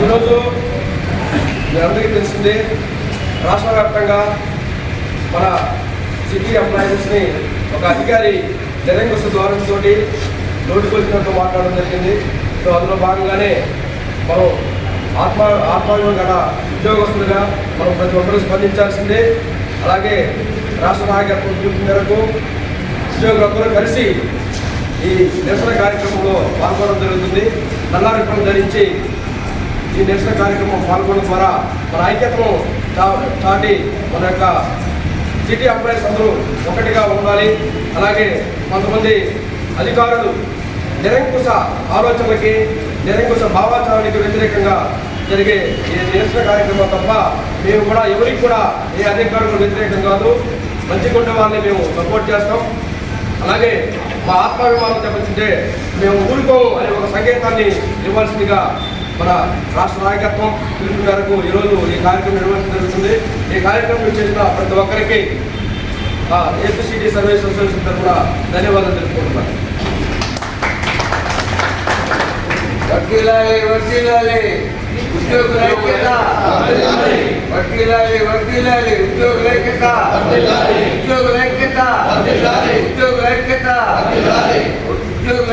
ఈరోజు మీ అందరికీ తెలిసిందే రాష్ట్ర వ్యాప్తంగా మన సిటీ ఎంప్లాయీస్ని ఒక అధికారి నిరంకుశ ద్వారంతో నోటికొచ్చినట్టు మాట్లాడడం జరిగింది. సో అందులో భాగంగానే మనం ఆత్మ ఆత్మాభిమానం గల ఉద్యోగస్తులుగా మనం ప్రతి ఒక్కరూ స్పందించాల్సిందే. అలాగే రాష్ట్ర నాయకత్వం పిలుపు మేరకు ఉద్యోగులందరూ కలిసి ఈ నిరసన కార్యక్రమంలో పాల్గొనడం జరుగుతుంది. నల్లా ధరించి ఈ నిరసన కార్యక్రమం పాల్గొనడం ద్వారా మన ఐక్యతను చాటి మన యొక్క సిటీ ఎంప్లాయీస్ అందరూ ఒకటిగా ఉండాలి. అలాగే కొంతమంది అధికారులు నిరంకుశ ఆలోచనలకి నిరంకుశ భావాచారానికి వ్యతిరేకంగా జరిగే ఈ నిరసన కార్యక్రమం తప్ప మేము కూడా ఎవరికి కూడా ఏ అధికారులకు వ్యతిరేకం కాదు. మంచిగుండే వాళ్ళని మేము సపోర్ట్ చేస్తాం. అలాగే మా ఆత్మాభిమానం దెబ్బతింటే మేము ఊరుకోము అనే ఒక సంకేతాన్ని ఇవ్వాల్సిందిగా మన రాష్ట్ర నాయకత్వం పిలుపు మేరకు ఈరోజు ఈ కార్యక్రమం నిర్వహించడం జరుగుతుంది. ఈ కార్యక్రమం చేసిన ప్రతి ఒక్కరికి ఏపీసీడీ సర్వీస్ అసోసియేషన్ తరఫున ధన్యవాదాలు తెలుపుకుంటున్నాను. వకీలాలి వకీలాలి ఉద్యోగుల ఐక్యత వకీలాలి వకీలాలి ఉద్యోగుల ఐక్యత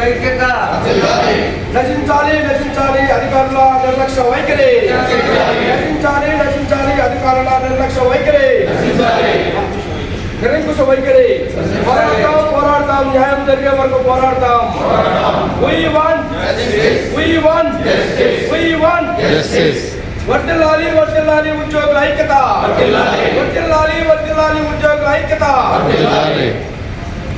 ఐక్యత నశించాలి నశించాలి అధికారుల నిర్లక్ష్య వైఖరి నశించాలి నశించాలి అధికారుల నిర్లక్ష్య వైఖరి నిరంకుశ వైఖరి పోరాడతాం పోరాడతాం న్యాయం జరిగే వరకు పోరాడతాం We want We want We want వర్తిల్లాలి వర్తిల్లాలి ఉద్యోగుల ఐక్యత వర్తిల్లాలి వర్తిల్లాలి ఉద్యోగుల ఐక్యత